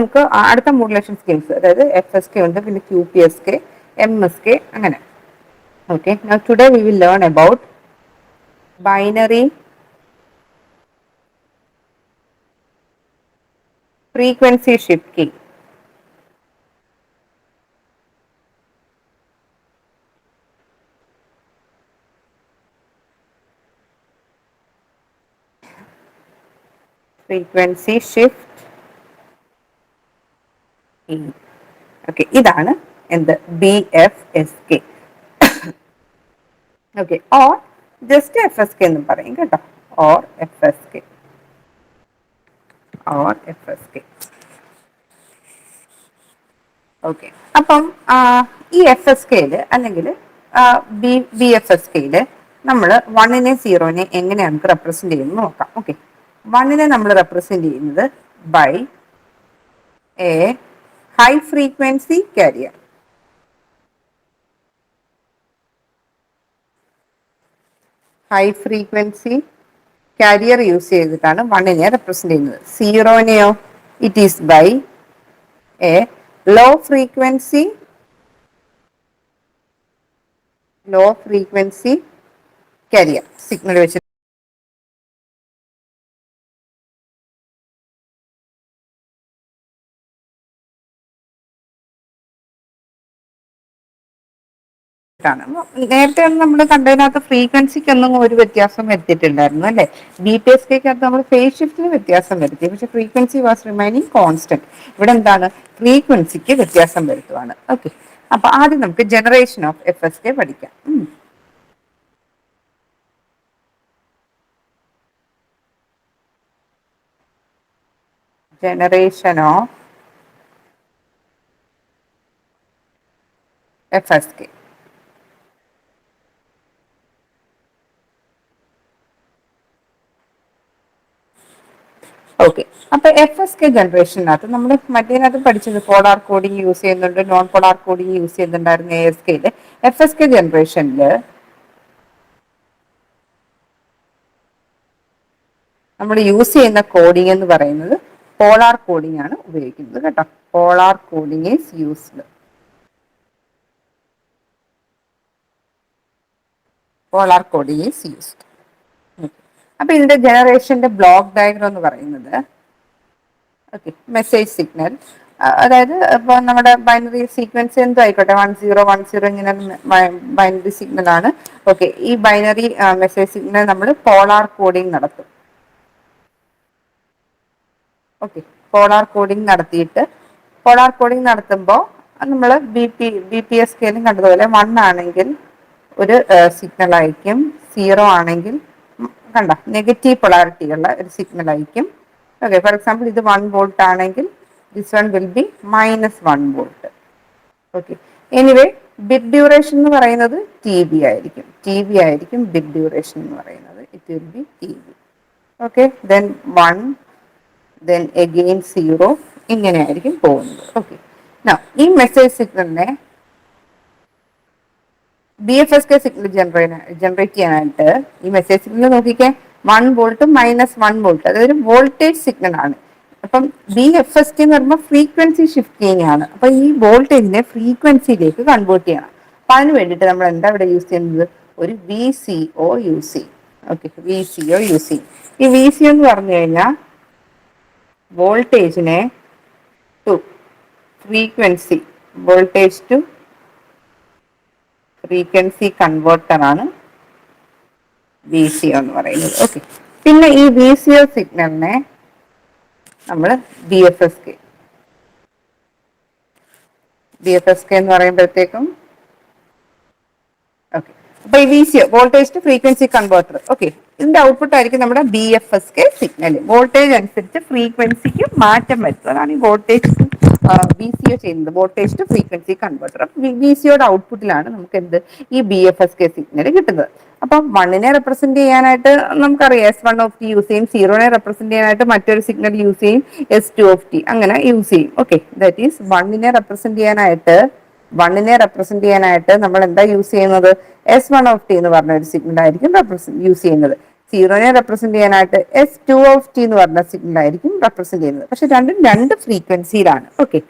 നമുക്ക് അടുത്ത modulation schemes അതായത് എഫ് എസ് കെ ഉണ്ട് പിന്നെ Q P S K M S K അങ്ങനെ. Okay today we will learn about binary frequency shift key Frequency shift. Okay ഇതാണ് എന്ത്? B F S K okay or just F S K എന്നും പറയും കേട്ടോ. Or F S K or F S K okay അപ്പം ഈ F S കെയിൽ അല്ലെങ്കിൽ B B F S കെയിൽ നമ്മൾ വണ്ണിനെ സീറോനെ എങ്ങനെ നമുക്ക് റെപ്രസെന്റ് ചെയ്യുന്നത് നോക്കാം. ഓക്കെ വണ്ണിനെ നമ്മൾ റെപ്രസെന്റ് ചെയ്യുന്നത് by a high frequency carrier high frequency carrier use ചെയ്തിട്ടാണ് വണ്ണിനെ റെപ്രസെന്റ് ചെയ്യുന്നത്. സീറോനെയോ it is by a low frequency low frequency carrier signal വെച്ച് ാണ് നേരത്തെ നമ്മൾ കണ്ടതിനകത്ത് ഫ്രീക്വൻസിക്കൊന്നും ഒരു വ്യത്യാസം വരുത്തിയിട്ടുണ്ടായിരുന്നു അല്ലെ? ബി പി എസ് കെക്കകത്ത് നമ്മൾ ഫേസ് ഷിഫ്റ്റിന് വ്യത്യാസം വരുത്തി. പക്ഷെ ഫ്രീക്വൻസി വാസ് റിമൈനിങ് കോൺസ്റ്റന്റ്. ഇവിടെ എന്താണ്? ഫ്രീക്വൻസിക്ക് വ്യത്യാസം വരുത്തുവാണ്. ഓക്കെ. അപ്പൊ ആദ്യം നമുക്ക് generation of F S K പഠിക്കാം. Generation of F S K. Okay അപ്പൊ എഫ് എസ് കെ ജനറേഷനകത്ത് നമ്മൾ മറ്റേനകത്ത് പഠിച്ചത് പോളാർ കോഡിങ് യൂസ് ചെയ്യുന്നുണ്ട് നോൺ പോളാർ കോഡിങ് യൂസ് ചെയ്യുന്നുണ്ടായിരുന്നു എ എസ് കെയിൽ എഫ് എസ് കെ ജനറേഷനിൽ നമ്മൾ യൂസ് ചെയ്യുന്ന കോഡിംഗ് എന്ന് പറയുന്നത് പോളാർ കോഡിംഗ് ആണ് ഉപയോഗിക്കുന്നത് കേട്ടോ. Polar coding is used polar coding is used അപ്പൊ ഇതിന്റെ ജനറേഷന്റെ ബ്ലോക്ക് ഡയഗ്രം എന്ന് പറയുന്നത് ഓക്കെ മെസ്സേജ് സിഗ്നൽ. അതായത് ഇപ്പൊ നമ്മുടെ ബൈനറി സീക്വൻസ് എന്തോ ആയിക്കോട്ടെ വൺ സീറോ വൺ സീറോ ഇങ്ങനെ ബൈനറി സിഗ്നൽ ആണ്. ഓക്കെ ഈ ബൈനറി മെസ്സേജ് സിഗ്നൽ നമ്മൾ പോളാർ കോഡിംഗ് നടത്തും. ഓക്കെ പോളാർ കോഡിംഗ് നടത്തിയിട്ട് പോളാർ കോഡിംഗ് നടത്തുമ്പോൾ നമ്മൾ B P B P S കെയിലും കണ്ടതുപോലെ വൺ ആണെങ്കിൽ ഒരു സിഗ്നൽ ആയിരിക്കും സീറോ ആണെങ്കിൽ കണ്ട? നെഗറ്റീവ് പൊളാരിറ്റി ഉള്ള ഒരു സിഗ്നൽ ആയിരിക്കും. ഓക്കെ ഫോർ എക്സാമ്പിൾ ഇത് വൺ വോൾട്ട് ആണെങ്കിൽ this one will be minus one volt okay anyway bit duration എന്ന് പറയുന്നത് ടി ബി ആയിരിക്കും. ടി ബി ആയിരിക്കും ബിഗ് ഡ്യൂറേഷൻ എന്ന് പറയുന്നത്. It will be T B okay then one then again zero ഇങ്ങനെയായിരിക്കും പോകുന്നത്. ഓക്കെ ഈ മെസ്സേജ് സിഗ്നലിനെ B F S K signal generate generate ചെയ്യാനായിട്ട് ഈ മെസ്സേജ് സിഗ്നൽ നോക്കിക്കേ. One volt minus one volt അതൊരു വോൾട്ടേജ് സിഗ്നൽ ആണ്. അപ്പം ബി എഫ് എസ് കെ എന്ന് പറയുമ്പോൾ ഫ്രീക്വൻസി ഷിഫ്റ്റിംഗ് ആണ് അപ്പൊ ഈ വോൾട്ടേജിനെ ഫ്രീക്വൻസിയിലേക്ക് കൺവേർട്ട് ചെയ്യണം. അപ്പൊ അതിന് വേണ്ടിയിട്ട് നമ്മൾ എന്താ ഇവിടെ യൂസ് ചെയ്യുന്നത്? ഒരു V C O you see okay V C O you see ഈ വി സി എന്ന് പറഞ്ഞു കഴിഞ്ഞാൽ വോൾട്ടേജിനെ to frequency voltage to frequency converter ആണ് വി സി ഒ എന്ന് പറയുന്നത്. ഓക്കെ പിന്നെ ഈ വി സി ഒ സിഗ്നലിനെ നമ്മൾ B F S K B F S K എന്ന് പറയുമ്പോഴത്തേക്കും അപ്പൊ ഈ V C voltage to frequency converter okay ഇതിന്റെ ഔട്ട്പുട്ട് ആയിരിക്കും നമ്മുടെ B F S K signal voltage അനുസരിച്ച് ഫ്രീക്വൻസിക്ക് മാറ്റം വരുത്തുന്നതാണ് ഈ വോൾട്ടേജ് ബി സി ഒ ചെയ്യുന്നത്. Voltage to frequency converter B സിയുടെ ഔട്ട്പുട്ടിലാണ് നമുക്ക് എന്ത്? ഈ B F S K signal കിട്ടുന്നത്. അപ്പൊ വണ്ണിനെ റെപ്രസെന്റ് ചെയ്യാനായിട്ട് നമുക്കറിയാം. S one of T use ചെയ്യും. സീറോനെ റെപ്രസെന്റ് ചെയ്യാനായിട്ട് മറ്റൊരു സിഗ്നൽ യൂസ് ചെയ്യും. എസ് ടു ഓഫ് ടി അങ്ങനെ യൂസ് ചെയ്യും. ഓക്കെ ദാറ്റ് ഈസ് വണ്ണിനെ റെപ്രസെന്റ് ചെയ്യാനായിട്ട് വണ്ണിനെ റെപ്രസെന്റ് ചെയ്യാനായിട്ട് നമ്മൾ എന്താ യൂസ് ചെയ്യുന്നത്? എസ് വൺ ഓഫ് ടി എന്ന് പറഞ്ഞ ഒരു സിഗ്നൽ ആയിരിക്കും റെപ്രസെന്റ് യൂസ് ചെയ്യുന്നത്. സീറോനെ റെപ്രസെന്റ് ചെയ്യാനായിട്ട് എസ് ടു ഓഫ് ടി എന്ന് പറഞ്ഞ സിഗ്നൽ ആയിരിക്കും റെപ്രസെന്റ് ചെയ്യുന്നത്. പക്ഷെ രണ്ടും രണ്ട് ഫ്രീക്വൻസിയിലാണ് ഓക്കെ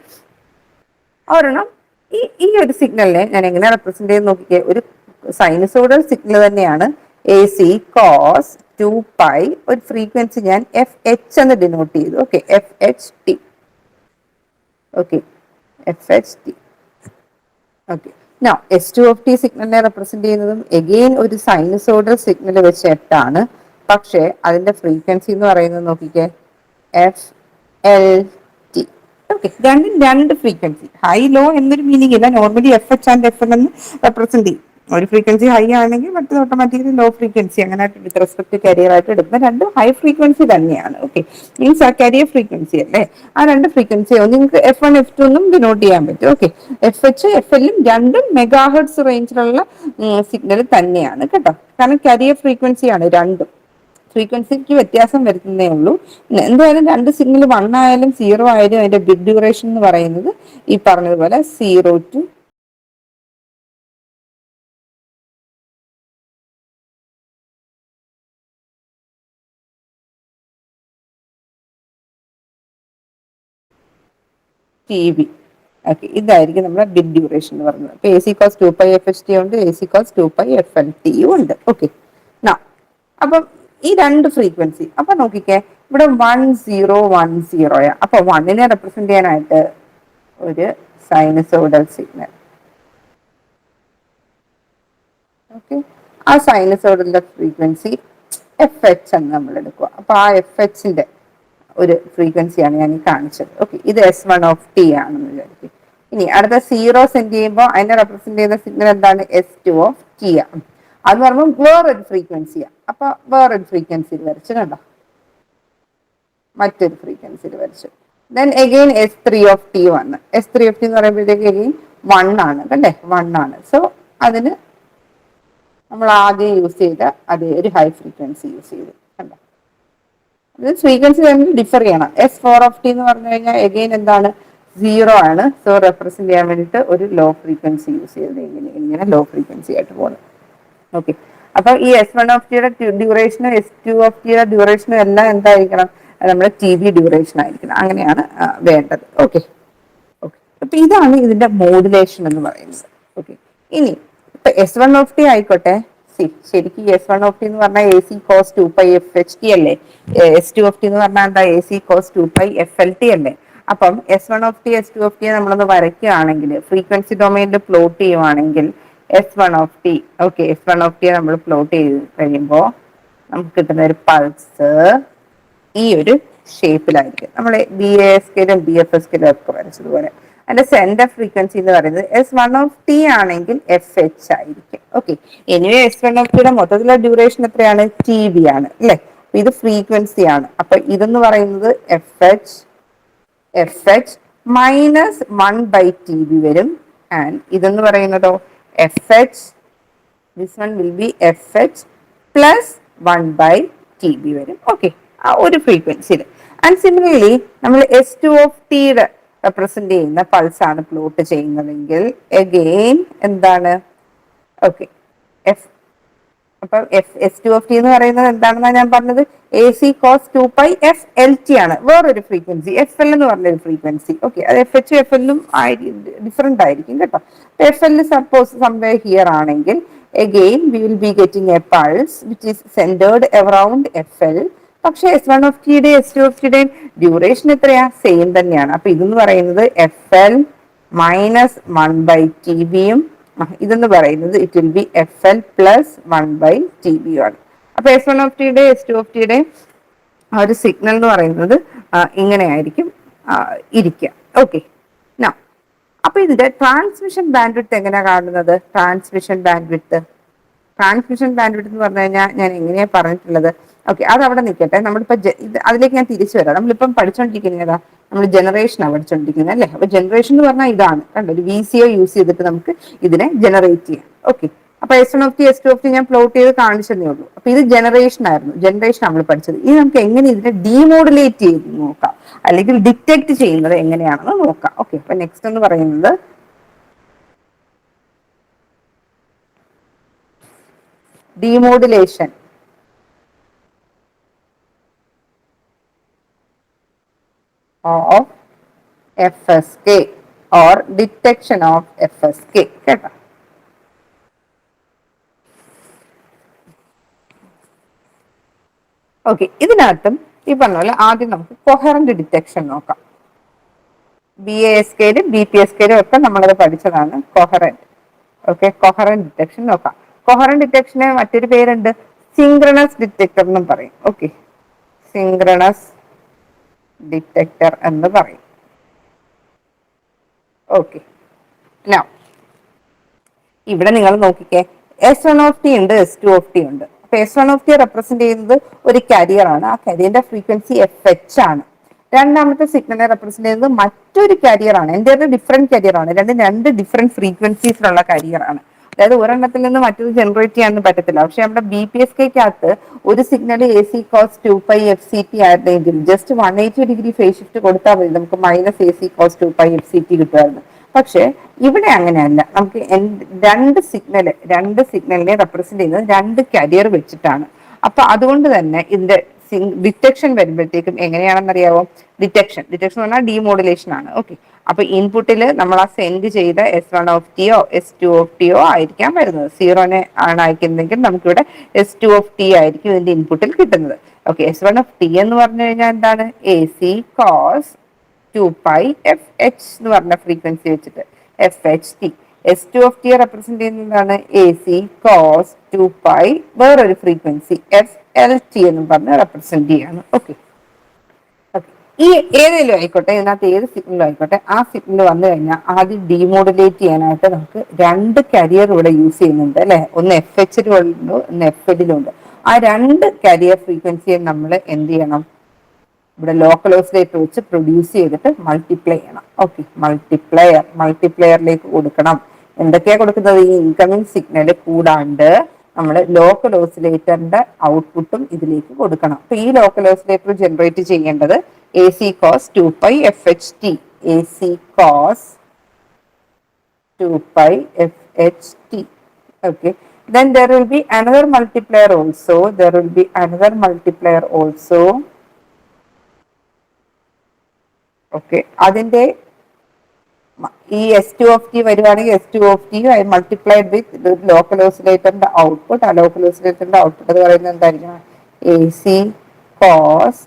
ഒരെണ്ണം ഈ ഈ ഒരു സിഗ്നലിനെ ഞാൻ എങ്ങനെ റെപ്രസെന്റ് ചെയ്ത് നോക്കിക്കേ. ഒരു സൈനസോഡൽ സിഗ്നൽ തന്നെയാണ് A C cos two pi ഒരു ഫ്രീക്വൻസി ഞാൻ എഫ് എച്ച് എന്ന് ഡിനോട്ട് ചെയ്തു. Okay F H T okay F H T okay no S two of T സിഗ്നലിനെ റെപ്രസെന്റ് ചെയ്യുന്നതും എഗെയിൻ ഒരു സൈനസോഡൽ സിഗ്നൽ വെച്ചിട്ടാണ് പക്ഷേ അതിന്റെ ഫ്രീക്വൻസി എന്ന് പറയുന്നത് നോക്കിക്കേ. എഫ് എൽ ടി ഓക്കെ രണ്ടും രണ്ട് ഫ്രീക്വൻസി ഹൈ ലോ എന്നൊരു മീനിങ് ഇല്ല. Normally F H and F L എന്ന് റെപ്രസെന്റ് ചെയ്യും. ഒരു ഫ്രീക്വൻസി ഹൈ ആണെങ്കിൽ മറ്റത് ഓട്ടോമാറ്റിക്കലി ലോ ഫ്രീക്വൻസി അങ്ങനെ വിത്ത് റെസ്പെക്ട് കരിയർ ആയിട്ട് എടുക്കുന്ന രണ്ട് ഹൈ ഫ്രീക്വൻസി തന്നെയാണ് ഓക്കെ മീൻസ് ആ കരിയർ ഫ്രീക്വൻസി അല്ലേ? ആ രണ്ട് ഫ്രീക്വൻസി നിങ്ങൾക്ക് എഫ് വൺ എഫ് ടു എന്നും ഡിനോട്ട് ചെയ്യാൻ പറ്റും ഓക്കെ എഫ് എച്ച് എഫ് എല്ലും രണ്ടും മെഗാഹെഡ്സ് റേഞ്ചിലുള്ള സിഗ്നൽ തന്നെയാണ് കേട്ടോ. കാരണം കരിയർ ഫ്രീക്വൻസിയാണ് രണ്ടും. ഫ്രീക്വൻസിക്ക് വ്യത്യാസം വരുത്തുന്നേ ഉള്ളൂ. എന്തായാലും രണ്ട് സിഗ്നൽ വൺ ആയാലും സീറോ ആയാലും അതിന്റെ ബിഗ് ഡ്യൂറേഷൻ എന്ന് പറയുന്നത് ഈ പറഞ്ഞതുപോലെ zero to T B okay ഇതായിരിക്കും നമ്മുടെ ബിഡ് ഡ്യൂറേഷൻ എന്ന് പറയുന്നത്. അപ്പൊ A C cos two pi F H T ഉണ്ട് A C cos two pi F L T ഉണ്ട്. ഓക്കെ അപ്പം ഈ രണ്ട് ഫ്രീക്വൻസി അപ്പൊ നോക്കിക്കേ ഇവിടെ വൺ സീറോ വൺ സീറോയാ അപ്പൊ വണ്ണിനെ റെപ്രസെന്റ് ചെയ്യാനായിട്ട് ഒരു സൈനസോഡൽ സിഗ്നൽ ഓക്കെ ആ സൈനസോഡലിന്റെ ഫ്രീക്വൻസി എഫ് എച്ച് എന്ന് നമ്മൾ എടുക്കുക അപ്പൊ ആ എഫ് എച്ചിന്റെ ഒരു ഫ്രീക്വൻസിയാണ് ഞാൻ ഈ കാണിച്ചത്. ഓക്കെ ഇത് എസ് വൺ ഓഫ് ടി ആണെന്ന് വിചാരിക്കും. ഇനി അടുത്ത സീറോ സെൻഡ് ചെയ്യുമ്പോൾ അതിനെ റെപ്രസെന്റ് ചെയ്യുന്ന സിഗ്നൽ എന്താണ്? എസ് ടു ഓഫ് ടി ആണ്. അത് പറയുമ്പോൾ വേറൊരു ഫ്രീക്വൻസിയാണ് അപ്പൊ വേറൊരു ഫ്രീക്വൻസിയിൽ വരച്ചു കണ്ടോ? മറ്റൊരു ഫ്രീക്വൻസിയിൽ വരച്ചു. Then again S three of T വന്ന്. എസ് ത്രീ ഓഫ് ടി എന്ന് പറയുമ്പോഴത്തേക്ക് എഗെയിൻ വൺ ആണ്. അല്ലേ വൺ ആണ്. സോ അതിന് നമ്മൾ ആദ്യം യൂസ് ചെയ്ത അതേ ഒരു ഹൈ ഫ്രീക്വൻസി യൂസ് ചെയ്തു. കണ്ടോ? ഫ്രീക്വൻസി ഡിഫർ ചെയ്യണം. എസ് ഫോർ ഓഫ് ടി എന്ന് പറഞ്ഞു കഴിഞ്ഞാൽ എഗെയിൻ എന്താണ്? സീറോ ആണ്. സോ റെപ്രസെന്റ് ചെയ്യാൻ വേണ്ടിയിട്ട് ഒരു ലോ ഫ്രീക്വൻസി യൂസ് ചെയ്തത് ഇങ്ങനെ ഇങ്ങനെ ലോ ഫ്രീക്വൻസി ആയിട്ട് പോകുന്നത് ഓക്കെ അപ്പൊ ഈ എസ് വൺ ഓഫ് ടിയുടെ ഡ്യൂറേഷനും എസ് ടു ഓഫ് ടിയുടെ ഡ്യൂറേഷനും എല്ലാം എന്തായിരിക്കണം? നമ്മുടെ ടി വി ഡ്യൂറേഷൻ ആയിരിക്കണം. അങ്ങനെയാണ് വേണ്ടത്. ഓക്കെ ഓക്കെ അപ്പൊ ഇതാണ് ഇതിന്റെ മോഡുലേഷൻ എന്ന് പറയുന്നത്. ഓക്കെ ഇനി ഇപ്പൊ എസ് വൺ ഓഫ് ടി ആയിക്കോട്ടെ. സി. ശരിക്കും എസ് വൺ ഓഫ് ടി എന്ന് പറഞ്ഞാൽ A C cos two pi F H T അല്ലേ? എസ് ടു ഓഫ് ടി എന്ന് പറഞ്ഞാൽ എന്താ? A C cos two pi F L T അല്ലേ? അപ്പം S one of T S two of T നമ്മളൊന്ന് വരയ്ക്കുകയാണെങ്കിൽ ഫ്രീക്വൻസി ഡൊമൈനിൽ പ്ലോട്ട് ചെയ്യുവാണെങ്കിൽ S one of T okay S one of T നമ്മൾ പ്ലോട്ട് ചെയ്ത് കഴിയുമ്പോൾ നമുക്ക് കിട്ടുന്ന ഒരു പൾസ് ഈ ഒരു ഷേപ്പിലായിരിക്കും. നമ്മൾ ബി എ എസ് കെയിലും ബി എഫ് എസ് കെയിലും ഒക്കെ വരച്ചതുപോലെ. അതിന്റെ സെന്റർ ഫ്രീക്വൻസി എന്ന് പറയുന്നത് എസ് വൺ ഓഫ് ടി ആണെങ്കിൽ എഫ് എച്ച് ആയിരിക്കും. Okay anyway S one of ടിയുടെ മൊത്തത്തിലുള്ള ഡ്യൂറേഷൻ എത്രയാണ്? ടി ബി ആണ്. അല്ലെ? ഇത് ഫ്രീക്വൻസി ആണ്. അപ്പൊ ഇതെന്ന് പറയുന്നത് F H F H minus one by T B വരും. ആൻഡ് ഇതെന്ന് പറയുന്നതോ F H this one will be F H plus one by T B വരും. ഓക്കെ ആ ഒരു ഫ്രീക്വൻസിയിൽ ആൻഡ് സിമിലർലി നമ്മൾ എസ് ടു ഓഫ് ടിയുടെ റെപ്രസെന്റ് ചെയ്യുന്ന പൾസ് ആണ് പ്ലോട്ട് ചെയ്യുന്നതെങ്കിൽ എഗെയിൻ എന്താണ്? ഓക്കെ എഫ് അപ്പൊ F S two F T എന്ന് പറയുന്നത് എന്താണെന്നാണ് ഞാൻ പറഞ്ഞത്? A C cos two pi F L T ആണ്. വേറൊരു ഫ്രീക്വൻസി എഫ് എൽ എന്ന് പറഞ്ഞൊരു ഫ്രീക്വൻസി ഓക്കെ അത് എഫ് എച്ച് എഫ് എല്ലും ഡിഫറെന്റ് ആയിരിക്കും കേട്ടോ. അപ്പൊ F L suppose somewhere here ആണെങ്കിൽ again we will be getting a pulse which is centered around F L പക്ഷെ എസ് വൺ ഓഫ് ടിയുടെ എസ് ടു ഓഫ് ടിയുടെയും ഡ്യൂറേഷൻ എത്രയാ? സെയിം തന്നെയാണ്. അപ്പൊ ഇതെന്ന് പറയുന്നത് F L minus one by T ബിയും ഇതെന്ന് പറയുന്നത് it will be F L plus one by T B ആണ്. അപ്പൊ എസ് വൺ ഓഫ് ടിയുടെ എസ് ടു ഓഫ് ടിയുടെ ആ ഒരു സിഗ്നൽ എന്ന് പറയുന്നത് ഇങ്ങനെയായിരിക്കും ഇരിക്കുക. ഓക്കെ അപ്പൊ ഇതിന്റെ ട്രാൻസ്മിഷൻ ബാൻഡ് വിഡ്ത്ത് എങ്ങനെയാ കാണുന്നത്? Transmission bandwidth transmission bandwidth എന്ന് പറഞ്ഞു കഴിഞ്ഞാൽ ഞാൻ എങ്ങനെയാ പറഞ്ഞിട്ടുള്ളത്. ഓക്കെ അത് അവിടെ നിൽക്കട്ടെ. നമ്മളിപ്പോ ജെ- അതിലേക്ക് ഞാൻ തിരിച്ചു വരാം. നമ്മളിപ്പം പഠിച്ചുകൊണ്ടിരിക്കുന്നതാ നമ്മൾ ജനറേഷനാണ് പഠിച്ചുകൊണ്ടിരിക്കുന്നത് അല്ലേ? അപ്പോൾ ജനറേഷൻ എന്ന് പറഞ്ഞാൽ ഇതാണ്. കണ്ടോ? ഒരു വി സി ഒ യൂസ് ചെയ്തിട്ട് നമുക്ക് ഇതിനെ ജനറേറ്റ് ചെയ്യാം. ഓക്കെ അപ്പൊ S one of T S two of T ഞാൻ പ്ലോട്ട് ചെയ്ത് കാണിച്ചതേ ഉള്ളൂ. അപ്പൊ ഇത് ജനറേഷൻ ആയിരുന്നു. ജനറേഷൻ നമ്മൾ പഠിച്ചത്. ഇനി നമുക്ക് എങ്ങനെ ഇതിനെ ഡീമോഡുലേറ്റ് ചെയ്ത് നോക്കാം? അല്ലെങ്കിൽ ഡിറ്റക്ട് ചെയ്യുന്നത് എങ്ങനെയാണെന്ന് നോക്കാം. ഓക്കെ അപ്പൊ നെക്സ്റ്റ് എന്ന് പറയുന്നത് demodulation of F S K or detection of F S K കേട്ടോ? ഓക്കെ ഇതിനകത്തും ഈ പറഞ്ഞ പോലെ ആദ്യം നമുക്ക് കൊഹറന്റ് ഡിറ്റക്ഷൻ നോക്കാം. ബി എ എസ് കെയിലും ബി പി എസ് കെയിലും ഒക്കെ നമ്മളത് പഠിച്ചതാണ് കൊഹറന്റ് ഓക്കെ കൊഹറന്റ് ഡിറ്റക്ഷൻ നോക്കാം. കൊഹറന്റ് ഡിറ്റക്ഷന് മറ്റൊരു പേരുണ്ട് സിംഗ്രണസ് ഡിറ്റക്ടർ എന്നും പറയും. ഓക്കെ സിങ്ക്രണസ് ഡിറ്റക്ടർ എന്ന് പറയും. ഓക്കെ നൗ ഇവിടെ നിങ്ങൾ നോക്കിക്കേ. എസ് വൺ ഓഫ് ടി ഉണ്ട് എസ് ടു ഓഫ് ടി ഉണ്ട്. അപ്പൊ S one of T represent ചെയ്യുന്നത് ഒരു കരിയർ ആണ്. ആ കരിയറിന്റെ ഫ്രീക്വൻസി എഫ് എച്ച് ആണ്. രണ്ടാമത്തെ സിഗ്നലിനെ റെപ്രസെന്റ് ചെയ്യുന്നത് മറ്റൊരു കരിയർ ആണ്. എന്റെ ഒരു ഡിഫറെന്റ് കരിയർ ആണ്. രണ്ടും രണ്ട് ഡിഫറെന്റ് ഫ്രീക്വൻസീസിലുള്ള കരിയർ ആണ്. അതായത് ഒരെണ്ണത്തിൽ നിന്ന് മറ്റൊരു ജനറേറ്റ് ചെയ്യാനൊന്നും പറ്റത്തില്ല. പക്ഷെ നമ്മുടെ ബി പി എസ് കെക്കകത്ത് ഒരു signal A C cos two pi F C T ആയിരുന്നെങ്കിൽ just one eighty degree phase shift കൊടുത്താൽ മതി. നമുക്ക് minus A C cos two pi F C T കിട്ടുമായിരുന്നു. പക്ഷെ ഇവിടെ അങ്ങനെയല്ല. നമുക്ക് രണ്ട് സിഗ്നൽ രണ്ട് സിഗ്നലിനെ റെപ്രസെന്റ് ചെയ്യുന്നത് രണ്ട് കരിയർ വെച്ചിട്ടാണ്. അപ്പൊ അതുകൊണ്ട് തന്നെ ഇതിന്റെ ഡിറ്റക്ഷൻ വരുമ്പോഴത്തേക്കും എങ്ങനെയാണെന്നറിയാവോ? ഡിറ്റക്ഷൻ ഡിറ്റക്ഷൻ എന്ന് പറഞ്ഞാൽ ഡിമോഡുലേഷൻ ആണ്. ഓക്കെ അപ്പൊ ഇൻപുട്ടിൽ നമ്മൾ ആ സെൻഡ് ചെയ്ത എസ് വൺ ഓഫ് ടിയോ എസ് ടു ഓഫ് ടിയോ ആയിരിക്കാം വരുന്നത്. സീറോനെ ആണ് അയക്കുന്നതെങ്കിൽ നമുക്കിവിടെ എസ് ടു ഓഫ് ടി ആയിരിക്കും ഇതിന്റെ ഇൻപുട്ടിൽ കിട്ടുന്നത്. Okay S one of T എന്ന് പറഞ്ഞു കഴിഞ്ഞാൽ എന്താണ്? A C cos two pi F H എന്ന് പറഞ്ഞ ഫ്രീക്വൻസി വെച്ചിട്ട് F H T S two of T represent ചെയ്യുന്നതാണ് A C cos two pi വേറൊരു ഫ്രീക്വൻസി എഫ് എൽ ടി എന്ന് പറഞ്ഞ് റെപ്രസെന്റ് ചെയ്യാണ്. ഓക്കെ ഈ ഏതെങ്കിലും ആയിക്കോട്ടെ ഇതിനകത്ത് ഏത് സിഗ്നലും ആയിക്കോട്ടെ ആ സിഗ്നൽ വന്നു കഴിഞ്ഞാൽ ആദ്യം ഡീമോഡുലേറ്റ് ചെയ്യാനായിട്ട് നമുക്ക് രണ്ട് കരിയർ ഇവിടെ യൂസ് ചെയ്യുന്നുണ്ട് അല്ലെ? ഒന്ന് എഫ് എച്ചിലുണ്ട് ഒന്ന് എഫ് എല്ലിലുണ്ട് ആ രണ്ട് കരിയർ ഫ്രീക്വൻസിയെ നമ്മൾ എന്ത് ചെയ്യണം? ഇവിടെ ലോക്കൽ ഓസിലേറ്റർ വെച്ച് പ്രൊഡ്യൂസ് ചെയ്തിട്ട് മൾട്ടിപ്ലൈ ചെയ്യണം. ഓക്കെ മൾട്ടിപ്ലയർ മൾട്ടിപ്ലയറിലേക്ക് കൊടുക്കണം. എന്തൊക്കെയാ കൊടുക്കുന്നത്? ഈ ഇൻകമിങ് സിഗ്നൽ കൂടാണ്ട് നമ്മൾ ലോക്കൽ ഓസിലേറ്ററിന്റെ ഔട്ട്പുട്ടും ഇതിലേക്ക് കൊടുക്കണം. അപ്പൊ ഈ ലോക്കൽ ഓസിലേറ്റർ ജനറേറ്റ് ചെയ്യേണ്ടത് A C cos two pi F H T A C cos two 2 pi fht okay. Then there will be another multiplier also. There will be another multiplier also. Okay. അതിന്റെ മ- ഈ S two of T വരുവാണെങ്കിൽ S two of T I multiplied with local ഓസിലേറ്ററിന്റെ output ആ local ഓസിലേറ്ററിന്റെ output എന്ന് പറയുന്നത് എന്തായിരിക്കണം? A C cos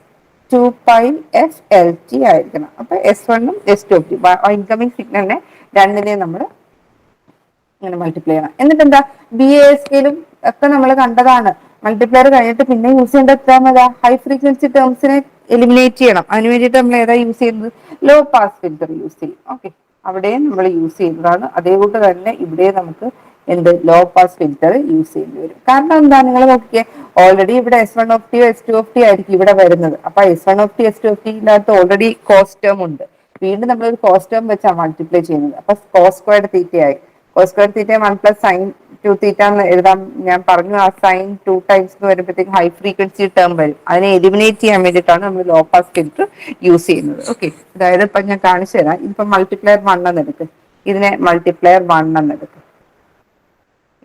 two pi F L T ആയിരിക്കണം. അപ്പൊ എസ് വണ്ണും എസ് ടു ടി ഇൻകമിങ് സിഗ്നലിനെ രണ്ടിനെയും നമ്മൾ ഇങ്ങനെ മൾട്ടിപ്ലൈ ചെയ്യണം. എന്നിട്ട് എന്താ ബി എസ് കെയിലും ഒക്കെ നമ്മൾ കണ്ടതാണ്. മൾട്ടിപ്ലയർ കഴിഞ്ഞിട്ട് പിന്നെ യൂസ് ചെയ്യേണ്ട എത്രാമതാ ഹൈ ഫ്രീക്വൻസി ടേംസിനെ എലിമിനേറ്റ് ചെയ്യണം. അതിന് വേണ്ടിയിട്ട് നമ്മൾ ഏതാ യൂസ് ചെയ്യുന്നത്? ലോ പാസ് ഫിൽറ്റർ യൂസ് ചെയ്യും. ഓക്കെ അവിടെയും നമ്മൾ യൂസ് ചെയ്യുന്നതാണ്. അതേപോലെ തന്നെ ഇവിടെ നമുക്ക് എന്ത്? ലോ പാസ് ഫിൽറ്റർ യൂസ് ചെയ്യേണ്ടി വരും. കാരണം എന്താ? നിങ്ങൾ നോക്കിയേ ഓൾറെഡി ഇവിടെ S one of T S two of T ആയിരിക്കും ഇവിടെ വരുന്നത്. അപ്പൊ S one of T S two of ടിയിനകത്ത് already cos term ഉണ്ട്. വീണ്ടും നമ്മൾ ഒരു കോസ്റ്റ് ടേം വെച്ചാണ് മൾട്ടിപ്ലൈ ചെയ്യുന്നത്. അപ്പൊ കോസ് തീറ്റ ആയി. Cos square theta one plus sine two theta എന്ന് എഴുതാൻ ഞാൻ പറഞ്ഞു ആ സൈൻ ടു ടൈംസ് എന്ന് വരുമ്പോഴത്തേക്ക് ഹൈ ഫ്രീക്വൻസി ടേം വരും. അതിനെ എലിമിനേറ്റ് ചെയ്യാൻ വേണ്ടിയിട്ടാണ് നമ്മൾ ലോ പാസ് ഫിൽറ്റർ യൂസ് ചെയ്യുന്നത്. ഓക്കെ അതായത് ഇപ്പൊ ഞാൻ കാണിച്ചു തരാം. ഇപ്പൊ മൾട്ടിപ്ലയർ വൺ എന്ന് എടുക്കും ഇതിനെ മൾട്ടിപ്ലയർ വൺ എന്ന് എടുക്ക്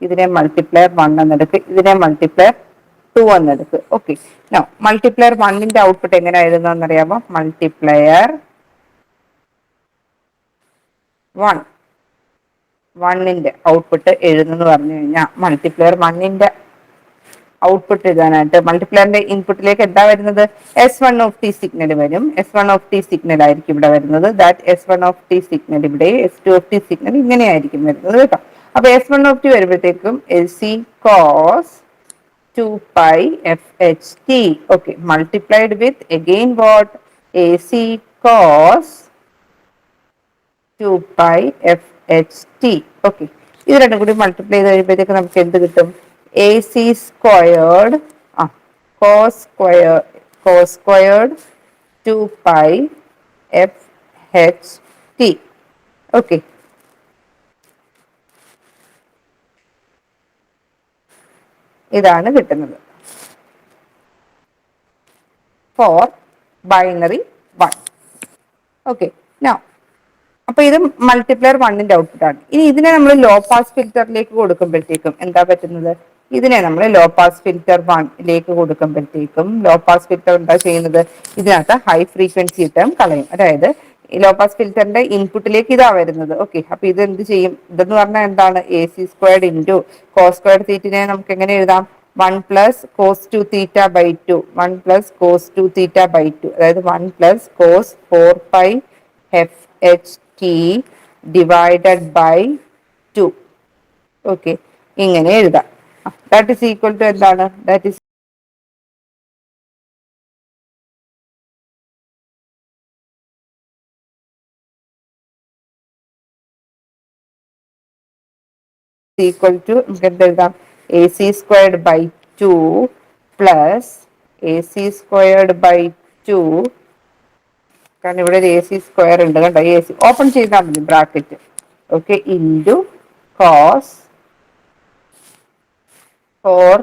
ഇതിനെ മൾട്ടിപ്ലയർ വൺ എന്നെടുക്ക് ഇതിനെ മൾട്ടിപ്ലയർ ടു എന്നെടുക്ക് ഓക്കെ നോ മൾട്ടിപ്ലയർ വണ്ണിന്റെ ഔട്ട്പുട്ട് എങ്ങനെ എഴുതുന്നറിയാമോ മൾട്ടിപ്ലയർ വൺ വണ്ണിന്റെ ഔട്ട്പുട്ട് എഴുതുന്നു പറഞ്ഞു കഴിഞ്ഞാൽ മൾട്ടിപ്ലയർ വണ്ണിന്റെ ഔട്ട്പുട്ട് എഴുതാനായിട്ട് മൾട്ടിപ്ലയറിന്റെ ഇൻപുട്ടിലേക്ക് എന്താ വരുന്നത്? S one of T signal വരും. S one of T signal ആയിരിക്കും ഇവിടെ വരുന്നത്. That S one of T signal ഇവിടെ S two of T signal ഇങ്ങനെയായിരിക്കും വരുന്നത് കേട്ടോ. അപ്പൊ എസ് വൺ ഓഫ് ടി വരുമ്പോഴത്തേക്കും L C cos two pi F H T okay multiplied with again what A C cos two pi F H T okay ഇത് രണ്ടും കൂടി multiply ചെയ്ത് കഴിയുമ്പോഴത്തേക്ക് നമുക്ക് എന്ത് കിട്ടും? എ സി സ്ക്വയേർഡ് ആ cos square cos squared two pi F H T okay ഇതാണ് കിട്ടുന്നത്. ഫോർ ബൈനറി വൺ ഓക്കെ അപ്പൊ ഇത് മൾട്ടിപ്ലയർ വണ്ണിന്റെ ഔട്ട്പുട്ടാണ് ഇനി ഇതിനെ നമ്മൾ ലോ പാസ് ഫിൽറ്ററിലേക്ക് കൊടുക്കുമ്പോഴത്തേക്കും എന്താ പറ്റുന്നത്? ഇതിനെ നമ്മൾ ലോ പാസ് ഫിൽറ്റർ വണ്ണിലേക്ക് കൊടുക്കുമ്പോഴത്തേക്കും ലോ പാസ് ഫിൽറ്റർ എന്താ ചെയ്യുന്നത്? ഇതിനകത്ത് ഹൈ ഫ്രീക്വൻസി ടേം കളയും. അതായത് ലോ പാസ് ഫിൽറ്ററിന്റെ ഇൻപുട്ടിലേക്ക് ഇതാ വരുന്നത്. ഓക്കെ അപ്പൊ ഇത് എന്ത് ചെയ്യും? ഇതെന്ന് പറഞ്ഞാൽ എന്താണ്? A C squared into cos squared തീറ്റിനെ നമുക്ക് എങ്ങനെ എഴുതാം? One plus cos two theta by two one plus cos two theta by two അതായത് one plus cos four pi F H T divided by two okay ഇങ്ങനെ എഴുതാം. That is equal to എന്താണ്? That is equal to നമുക്ക് എന്ത് എഴുതാം? A C squared by two plus A C squared by two കാരണം ഇവിടെ ഒരു A C square ഉണ്ട് കണ്ടോ? എ സി ഓപ്പൺ ചെയ്താൽ മതി bracket okay into cos four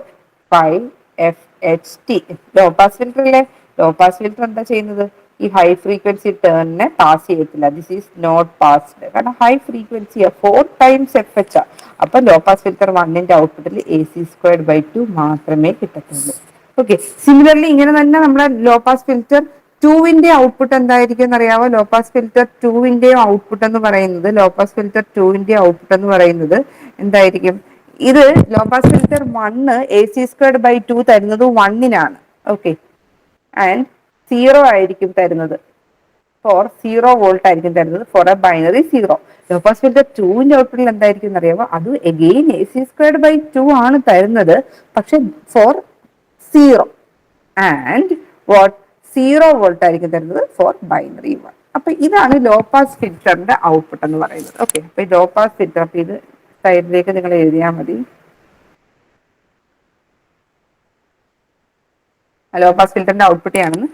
five F H T low pass ഫിൽറ്ററിലെ low pass filter എന്താ ചെയ്യുന്നത്? ഈ ഹൈ ഫ്രീക്വൻസി ടേണിനെ പാസ് ചെയ്യത്തില്ല. ദിസ് ഈസ് നോട്ട് പാസ്ഡ് കാരണം high frequency four times F H അപ്പൊ ലോ പാസ് ഫിൽറ്റർ വണ്ണിന്റെ ഔട്ട്പുട്ടിൽ A C squared by two മാത്രമേ കിട്ടത്തുള്ളൂ. ഓക്കെ സിമിലർലി ഇങ്ങനെ തന്നെ നമ്മുടെ ലോ പാസ് ഫിൽറ്റർ ടുവിന്റെ ഔട്ട്പുട്ട് എന്തായിരിക്കും എന്നറിയാമോ ലോ പാസ് ഫിൽറ്റർ ടുവിന്റെ ഔട്ട്പുട്ട് എന്ന് പറയുന്നത് ലോ പാസ് ഫിൽറ്റർ ടുവിന്റെ ഔട്ട്പുട്ട് എന്ന് പറയുന്നത് എന്തായിരിക്കും? ഇത് low pass filter one A C squared by two തരുന്നത് വണ്ണിനാണ് ഓക്കെ ആൻഡ് സീറോ ആയിരിക്കും തരുന്നത്. ഫോർ സീറോ വോൾട്ട് ആയിരിക്കും തരുന്നത്. For A binary zero low ടുവിന്റെ ഔട്ട്പുട്ടിൽ എന്തായിരിക്കും എന്നറിയാമോ? അത് again A C squared by two ആണ് തരുന്നത്. പക്ഷെ for zero and what zero volt ആയിരിക്കും തരുന്നത് ഫോർ ബൈനറി വൺ അപ്പൊ ഇതാണ് ലോ പാസ് ഫിൽറ്ററിന്റെ ഔട്ട്പുട്ട് എന്ന് പറയുന്നത്. ഓക്കെ അപ്പൊ ലോപ്പാസ് ഫിൽറ്റർ അപ്പൊ ഇത് സൈഡിലേക്ക് നിങ്ങൾ എഴുതിയാൽ മതി. ലോ പാസ് ഫിൽറ്ററിന്റെ ഔട്ട്പുട്ട് ആണെന്ന്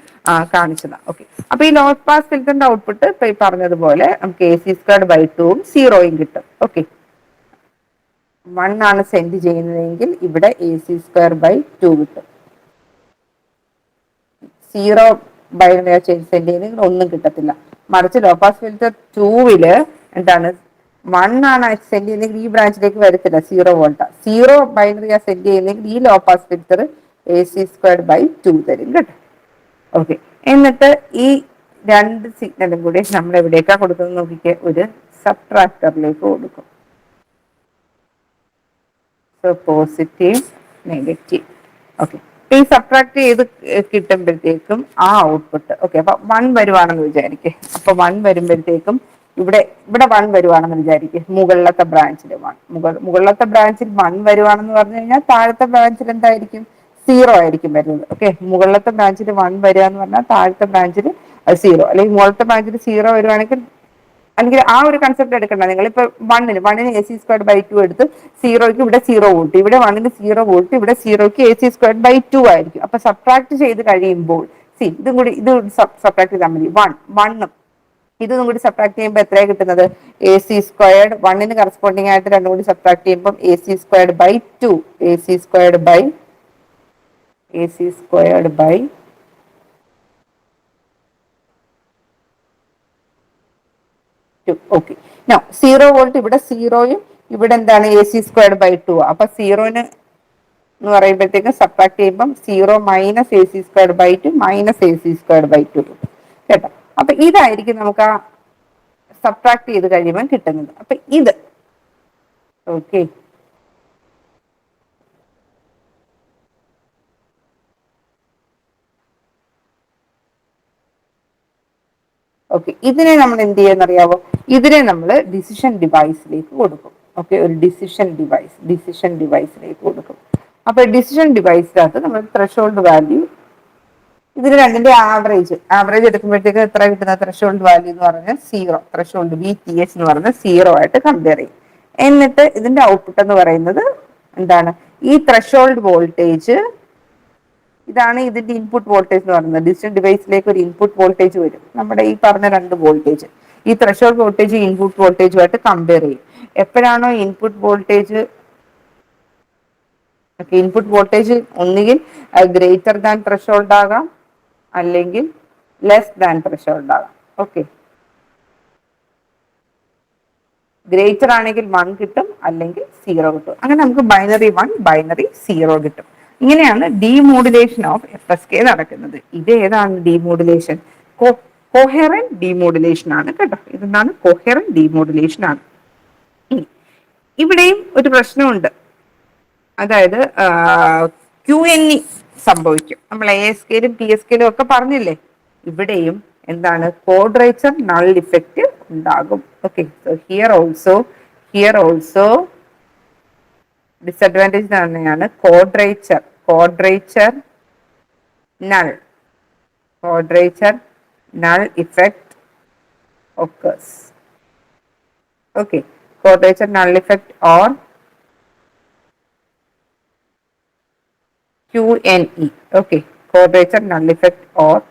കാണിച്ചത്. ഓക്കെ അപ്പൊ ഈ ലോ പാസ് ഫിൽറ്ററിന്റെ ഔട്ട്പുട്ട് ഇപ്പൊ ഈ പറഞ്ഞതുപോലെ നമുക്ക് എ സി സ്ക്വയർഡ് ബൈ ടൂവും സീറോയും കിട്ടും. ഓക്കെ വൺ ആണ് സെൻഡ് ചെയ്യുന്നതെങ്കിൽ ഇവിടെ A C square by two കിട്ടും. സീറോ ബൈ സെൻഡ് ചെയ്യുന്നെങ്കിൽ ഒന്നും കിട്ടത്തില്ല. മറിച്ച് ലോ പാസ് ഫിൽറ്റർ ടൂവിൽ എന്താണ്? വൺ ആണ് സെൻഡ് ചെയ്യുന്നെങ്കിൽ ഈ ബ്രാഞ്ചിലേക്ക് വരത്തില്ല. സീറോ വോൾട്ട സീറോ ബൈനറിയാ സെൻഡ് ചെയ്യുന്നെങ്കിൽ ഈ low pass filter A C squared by two തരും. കേട്ടോ. ഓക്കെ എന്നിട്ട് ഈ രണ്ട് സിഗ്നലും കൂടി നമ്മൾ എവിടേക്കാ കൊടുക്കുന്നത് നോക്കിക്കേ. ഒരു സബ്ട്രാക്ടറിലേക്ക് കൊടുക്കും. പോസിറ്റീവ് നെഗറ്റീവ് ഓക്കെ ഈ സബ്ട്രാക്ട് ചെയ്ത് കിട്ടുമ്പോഴത്തേക്കും ആ ഔട്ട്പുട്ട് ഓക്കെ അപ്പൊ വൺ വരുവാണെന്ന് വിചാരിക്കേ. അപ്പൊ വൺ വരുമ്പോഴത്തേക്കും ഇവിടെ ഇവിടെ വൺ വരുവാണെന്ന് വിചാരിക്കേ. മുകളിലത്തെ ബ്രാഞ്ചിൽ വൺ മുകൾ മുകളിലത്തെ ബ്രാഞ്ചിൽ വൺ വരുവാണെന്ന് പറഞ്ഞു കഴിഞ്ഞാൽ താഴത്തെ ബ്രാഞ്ചിൽ എന്തായിരിക്കും? സീറോ ആയിരിക്കും വരുന്നത്. ഓക്കെ മുകളിലത്തെ ബ്രാഞ്ചിൽ വൺ വരിക എന്ന് പറഞ്ഞാൽ താഴത്തെ ബ്രാഞ്ചിൽ സീറോ അല്ലെങ്കിൽ മുകളിലത്തെ ബ്രാഞ്ചിൽ സീറോ വരുവാണെങ്കിൽ അല്ലെങ്കിൽ ആ ഒരു കൺസെപ്റ്റ് എടുക്കണ്ട. നിങ്ങൾ ഇപ്പൊ വണ്ണിന് വണ്ണിന് A C square by two എടുത്ത് സീറോയ്ക്ക് ഇവിടെ സീറോ വോൾട്ട് ഇവിടെ വണ്ണിന് സീറോ വോൾട്ട് ഇവിടെ സീറോയ്ക്ക് A C square by two ആയിരിക്കും. അപ്പൊ സബ്ട്രാക്ട് ചെയ്ത് കഴിയുമ്പോൾ സി ഇതും കൂടി ഇത് സബ്ട്രാക്ട് ചെയ്താൽ മതി. വൺ വണ്ണും ഇതും കൂടി സബ്ട്രാക്ട് ചെയ്യുമ്പോൾ എത്രയാണ് കിട്ടുന്നത്? എ സി സ്ക്വയർഡ് വണ്ണിന് കറസ്പോണ്ടിങ് ആയിട്ട് രണ്ടും കൂടി സബ്ട്രാക്ട് ചെയ്യുമ്പോൾ A C squared by two A C squared by A C squared by okay no zero volt ഇവിടെ സീറോയും ഇവിടെ എന്താണ് A C squared by two അപ്പൊ സീറോന് എന്ന് പറയുമ്പോഴത്തേക്കും സബ്ട്രാക്ട് ചെയ്യുമ്പം zero minus A C squared by two minus A C squared by two കേട്ടോ? അപ്പൊ ഇതായിരിക്കും നമുക്ക് ആ സബ്ട്രാക്ട് ചെയ്ത് കഴിയുമ്പോൾ കിട്ടുന്നത്. അപ്പൊ ഇത്. ഓക്കെ ഓക്കെ ഇതിനെ നമ്മൾ എന്ത് ചെയ്യാന്നറിയാവോ ഇതിനെ നമ്മൾ ഡിസിഷൻ ഡിവൈസിലേക്ക് കൊടുക്കും. ഓക്കെ ഒരു ഡിസിഷൻ ഡിവൈസ് ഡിസിഷൻ ഡിവൈസിലേക്ക് കൊടുക്കും. അപ്പൊ ഡിസിഷൻ ഡിവൈസിനകത്ത് നമ്മൾ ത്രഷോൾഡ് വാല്യൂ ഇതിന് രണ്ടിന്റെ ആവറേജ് ആവറേജ് എടുക്കുമ്പോഴത്തേക്ക് എത്ര കിട്ടുന്ന ത്രഷോൾഡ് വാല്യൂ എന്ന് പറഞ്ഞാൽ zero threshold V T H എന്ന് പറഞ്ഞാൽ സീറോ ആയിട്ട് കമ്പയർ ചെയ്യും. എന്നിട്ട് ഇതിന്റെ ഔട്ട്പുട്ട് എന്ന് പറയുന്നത് എന്താണ്? ഈ ത്രഷോൾഡ് വോൾട്ടേജ് ഇതാണ് ഇതിന്റെ ഇൻപുട്ട് വോൾട്ടേജ് എന്ന് പറയുന്നത്. ഡിജിറ്റൽ ഡിവൈസിലേക്ക് ഒരു ഇൻപുട്ട് വോൾട്ടേജ് വരും. നമ്മുടെ ഈ പറഞ്ഞ രണ്ട് വോൾട്ടേജ് ഈ ത്രഷോൾഡ് വോൾട്ടേജ് ഇൻപുട്ട് വോൾട്ടേജുമായിട്ട് കമ്പയർ ചെയ്യും. എപ്പോഴാണോ ഇൻപുട്ട് വോൾട്ടേജ് ഇൻപുട്ട് വോൾട്ടേജ് ഒന്നുകിൽ ഗ്രേറ്റർ ദാൻ ത്രഷോൾഡ് ആകാം അല്ലെങ്കിൽ ലെസ് ദാൻ ത്രഷോൾഡ് ആകാം. ഓക്കെ. ഗ്രേറ്റർ ആണെങ്കിൽ വൺ കിട്ടും അല്ലെങ്കിൽ സീറോ കിട്ടും. അങ്ങനെ നമുക്ക് ബൈനറി വൺ ബൈനറി സീറോ കിട്ടും. ഇങ്ങനെയാണ് demodulation of F S K നടക്കുന്നത്. ഇത് ഏതാണ് ഡിമോഡുലേഷൻ കൊഹെറൻ ഡിമോഡുലേഷൻ ആണ് കേട്ടോ. ഇതെന്താണ്? കൊഹെറൻ ഡിമോഡുലേഷൻ ആണ്. ഇവിടെയും ഒരു പ്രശ്നമുണ്ട്. അതായത് ക്യു എൻ ഇ സംഭവിക്കും. നമ്മൾ എ എസ് കെയിലും പി എസ് കെയിലും ഒക്കെ പറഞ്ഞില്ലേ? ഇവിടെയും എന്താണ്? കോഡ്രേച്ചർ നൾ ഇഫക്റ്റ് ഉണ്ടാകും. Okay so here also here also disadvantage തന്നെയാണ് quadrature quadrature null quadrature null effect occurs okay quadrature null effect or qne okay quadrature null effect or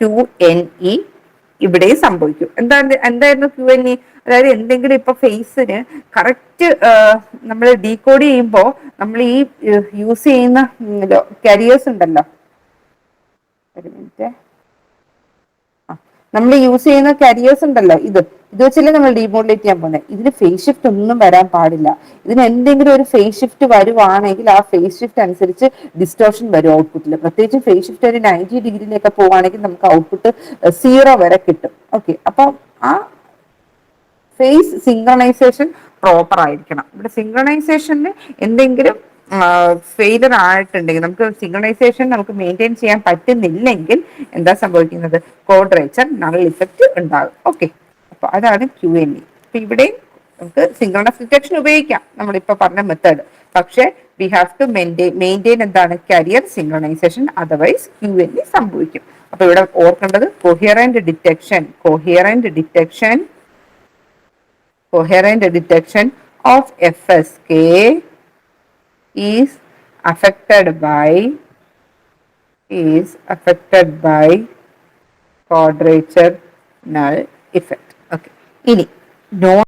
qne ഇവിടെ സംഭവിക്കും. എന്താ എന്തായിരുന്നു ക്യു എൻ ഇ? അതായത് എന്തെങ്കിലും ഇപ്പൊ ഫേസിന് correct നമ്മൾ ഡീകോഡ് ചെയ്യുമ്പോൾ നമ്മൾ ഈ യൂസ് ചെയ്യുന്ന കരിയേഴ്സ് ഉണ്ടല്ലോ. ഒരു മിനിറ്റ് നമ്മൾ യൂസ് ചെയ്യുന്ന കരിയേഴ്സ് ഉണ്ടല്ലോ ഇത്. ഇത് വെച്ചല്ലേ നമ്മൾ ഡീമോഡുലേറ്റ് ചെയ്യാൻ പോകുന്നത് ഇതിന് ഫേസ് ഷിഫ്റ്റ് ഒന്നും വരാൻ പാടില്ല. ഇതിന് എന്തെങ്കിലും ഒരു ഫേസ് ഷിഫ്റ്റ് വരുവാണെങ്കിൽ ആ ഫേസ് ഷിഫ്റ്റ് അനുസരിച്ച് ഡിസ്റ്റോർഷൻ വരും ഔട്ട്പുട്ടിൽ പ്രത്യേകിച്ച് ഫേസ് ഷിഫ്റ്റ് ഒരു നയന്റി ഡിഗ്രിയിലേക്ക് പോവുകയാണെങ്കിൽ നമുക്ക് ഔട്ട്പുട്ട് സീറോ വരെ കിട്ടും. ഓക്കെ അപ്പം ആ ഫേസ് സിങ്ക്രണൈസേഷൻ പ്രോപ്പർ ആയിരിക്കണം. ഇവിടെ സിങ്ക്രണൈസേഷനിൽ എന്തെങ്കിലും ഫെയിലർ ആയിട്ടുണ്ടെങ്കിൽ നമുക്ക് സിഗ്നലൈസേഷൻ നമുക്ക് മെയിന്റെയിൻ ചെയ്യാൻ പറ്റുന്നില്ലെങ്കിൽ എന്താ സംഭവിക്കുന്നത്? കോഡ്രേച്ചർ നൾ ഇഫക്റ്റ് ഉണ്ടാകും. ഓക്കെ അപ്പോൾ അതാണ് ക്യു എൻ ഇ അപ്പൊ ഇവിടെയും നമുക്ക് സിങ്ക്രണസ് ഡിറ്റക്ഷൻ ഉപയോഗിക്കാം. നമ്മളിപ്പോ പറഞ്ഞ മെത്തേഡ് പക്ഷേ we have to maintain maintain എന്താണ്? Carrier synchronization otherwise Q N E സംഭവിക്കും. അപ്പൊ ഇവിടെ ഓർക്കേണ്ടത് coherent detection coherent detection coherent detection of F S K is affected by is affected by quadrature null effect okay ഇനി non